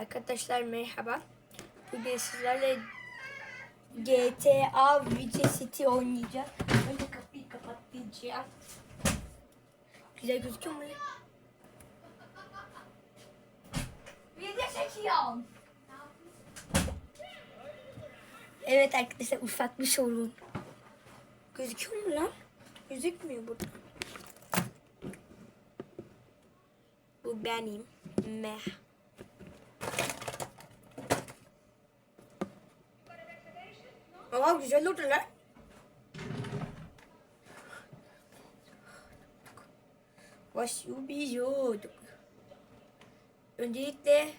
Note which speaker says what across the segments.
Speaker 1: Arkadaşlar merhaba. Bugün sizlerle GTA Vice City oynayacağız. Önce kapıyı kapatacağım. Güzel gözüküyor mu? Video çekiyorum. Evet arkadaşlar ufakmış olun. Gözüküyor mu lan? Gözükmüyor burada. Bu benim. Meh. Aa güzel oldu lan. Başlıyorduk. Öncelikle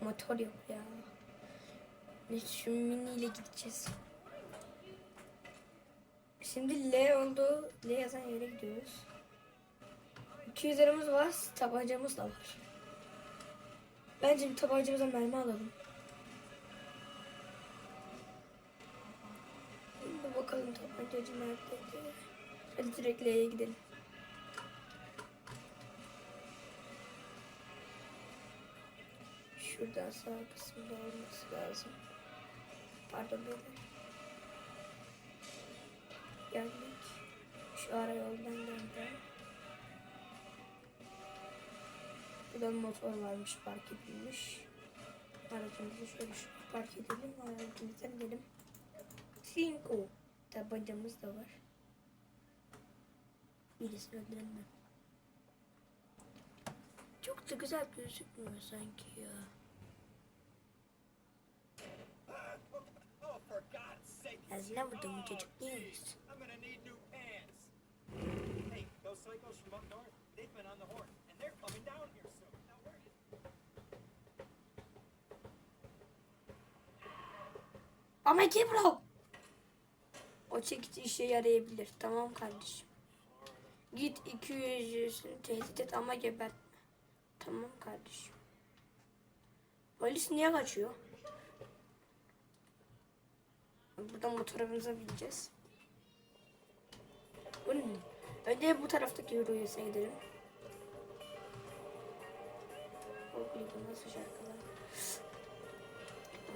Speaker 1: motor yok ya. Biz şu mini ile gideceğiz. Şimdi L oldu. L yazan yere gidiyoruz. 200 liramız var. Tabancamız da var. Bence bir tabancamıza mermi alalım. Bakalım tabancacı neredeydi. Hadi direkt L'ye gidelim. Şuradan sağ kısımda olması lazım. Pardon böyle. Geldik. Şu ara yoldan geldi. Burada motor varmış park edilmiş. Aracımızı şöyle şuraya park edelim. Aracımıza gidelim. Cinco. Tabancamız da var. Birisi öldüremem. Çok da güzel gözükmüyor sanki ya. Hazine burada mı çocuk
Speaker 2: is...
Speaker 1: Ama bro. O çekici işe yarayabilir. Tamam kardeşim. Git 200 yüzünü tehdit et ama gebert. Tamam kardeşim. Polis niye kaçıyor? Buradan motorumuza bineceğiz. Bunun. Önce bu taraftaki yürüyüşe gidelim. O nasıl şarkılar?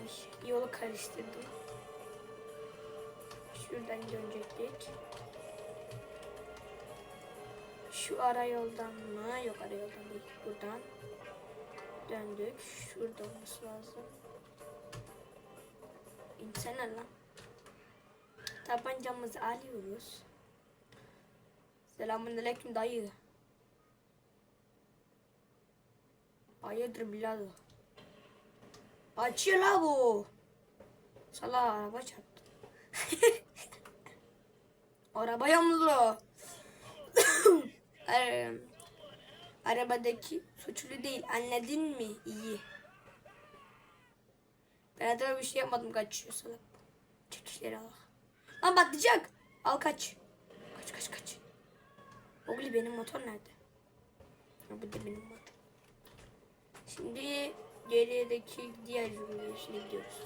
Speaker 1: Ay, yolu karıştırdım. Şuradan dönecektik. Şu ara yoldan mı? Yok ara yoldan değil. Buradan döndük. Şurada olması lazım. İnsene lan. Tabancamızı alıyoruz. Selamünaleyküm dayı. Hayırdır birader? Açıyor la bu. Sala araba çarptı. Arabaya mı Ara- Arabadaki suçlu değil anladın mı? İyi. Ben adama bir şey yapmadım kaçıyor salak. Çekişleri al. Lan patlayacak. Al kaç. Kaç kaç kaç. Ogli benim motor nerede? Bu da benim motor. Şimdi gerideki diğer yürüyüşüne gidiyoruz.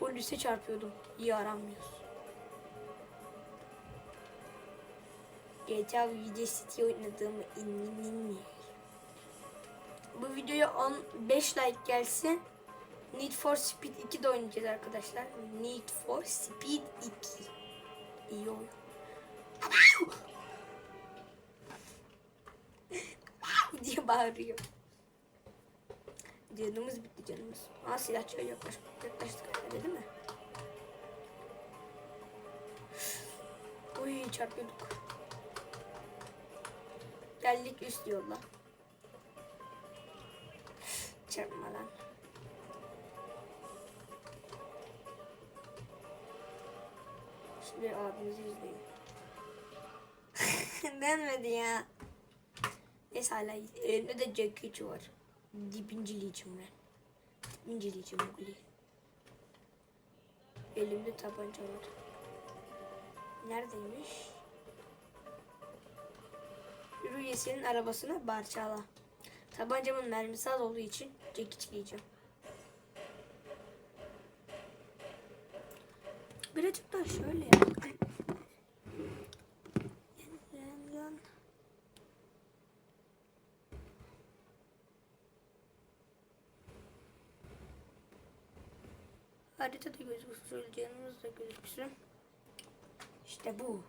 Speaker 1: Polise çarpıyordum. İyi aramıyoruz. GTA Vice City oynadığımı eminim. Bu videoya 15 like gelsin. Need for Speed 2 de oynayacağız arkadaşlar. Need for Speed 2. İyi oyun. diye bağırıyor. Canımız bitti canımız. Aa silah çay yaklaş, yaklaştık herhalde değil mi? Uy çarpıyorduk. Geldik üst yolla. Çarpma lan. Şimdi abimizi izleyin. Denmedi ya. Neyse hala iyi. Elimde de Jackie var. Dibincileyeceğim ben. Dibincileyeceğim o gülü. Elimde tabanca var. Neredeymiş? Rüyesi'nin arabasını parçala. Tabancamın mermisi az olduğu için çekiçleyeceğim. Birazcık daha şöyle yap. Haritada gözüksün, canımız da gözüksün. İşte bu.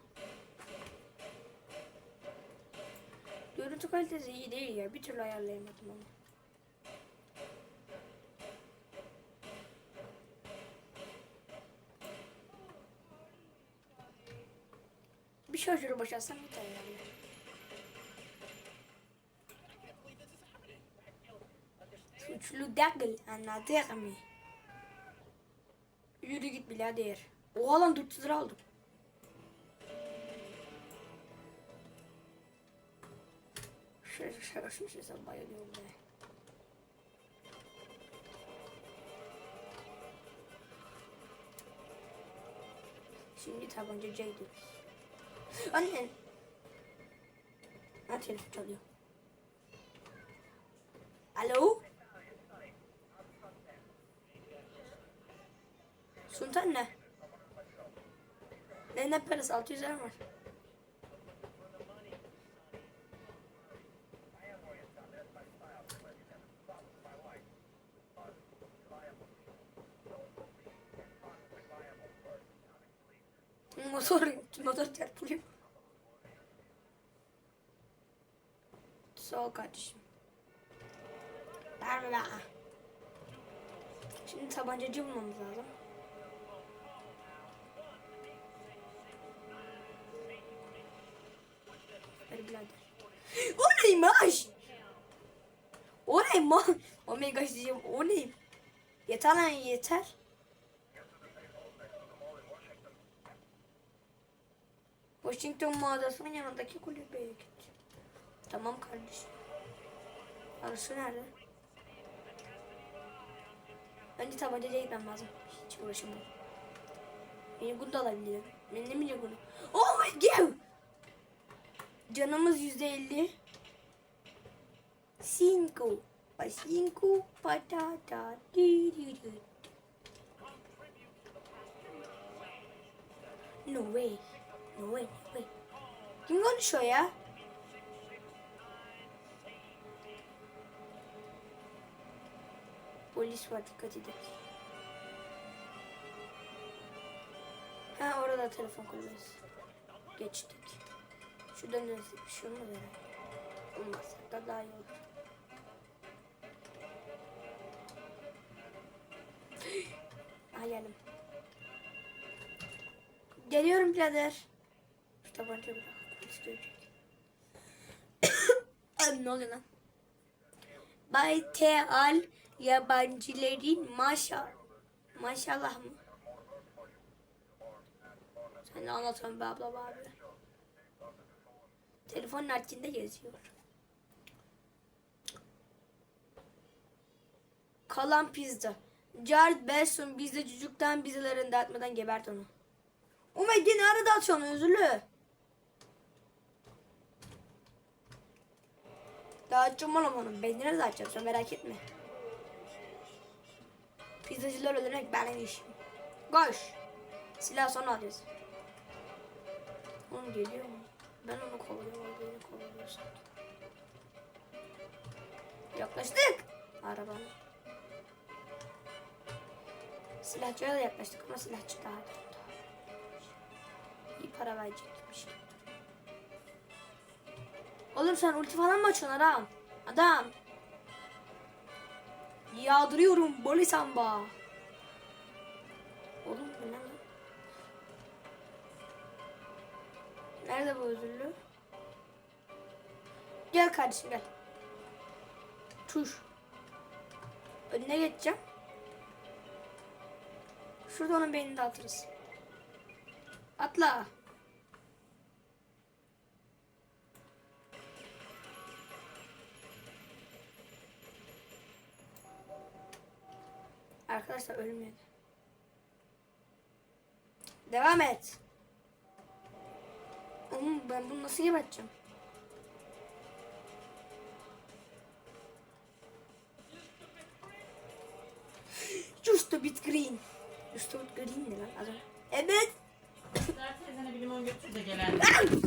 Speaker 1: Görüntü kalitesi iyi değil ya. Bir türlü ayarlayamadım onu. Bir şarjörü boşaltsam yeter yani. Suçlu değil anladın mı? Yürü git birader. Oha lan 400 lira aldım. Şöyle şöyle sen bayılıyorum be. Şimdi tabancacıya gidiyoruz. Anne. Ha telefon çalıyor. Alo? Sultan ne? Ne ne parası? 600 lira var. Motor, motor çarpılıyor. Sağ ol kardeşim. Darla. Şimdi tabancacı bulmamız lazım. Hadi birader. O neymiş? O neymiş? Omega diyeceğim. O ne? Yeter lan yeter. Washington mağazasının yanındaki kulübeye git. Tamam kardeşim. Arası nerede? Bence tabancaya gitmem lazım. Hiç uğraşamam. Beni bunu da alabilirim. Ben ne bunu. Oh my god! Canımız yüzde elli. Cinco. Cinco patata. No way. No way. Kim konuşuyor ya? Polis var dikkat edin. Ha orada telefon kulübesi. Geçtik. Şuradan da bir şey olmaz herhalde. Olmaz. Da daha iyi olur. Ha geldim. Geliyorum birader. Şu tabancayı bırak. Polis görecek. Ne oluyor lan? Bay Teal yabancıların maşa maşallah mı? Sen de anlatıyorum be abla abi. Telefonun altında yazıyor. Kalan pizza. Jared Besson bizde çocuktan pizzalarını dağıtmadan gebert onu. Umay yine arada atıyorsun özürlü. Dağıtacağım oğlum onu. Beynine dağıtacağım sen merak etme. Pizzacılar öldürmek benim işim. Koş. Silah sonra alacağız. Oğlum geliyor mu? Ben onu kovalıyorum. Beni. Yaklaştık. Arabanın. Silahçıya da yaklaştık ama silahçı daha da. İyi para verecekmiş. Oğlum sen ulti falan mı açıyorsun adam? Adam. Yağdırıyorum boli samba. Oğlum bu ne? Nerede bu özürlü? Gel kardeşim gel. Tuş. Önüne geçeceğim. Şurada onun beynini dağıtırız. Atla. Arkadaşlar ölmedi. Devam et. Oğlum ben bunu nasıl geberteceğim? Just a bit green. Just a bit green ne lan? Önce. Evet.
Speaker 3: Zaten teyzene bir limon götür de gelen.
Speaker 1: Lan!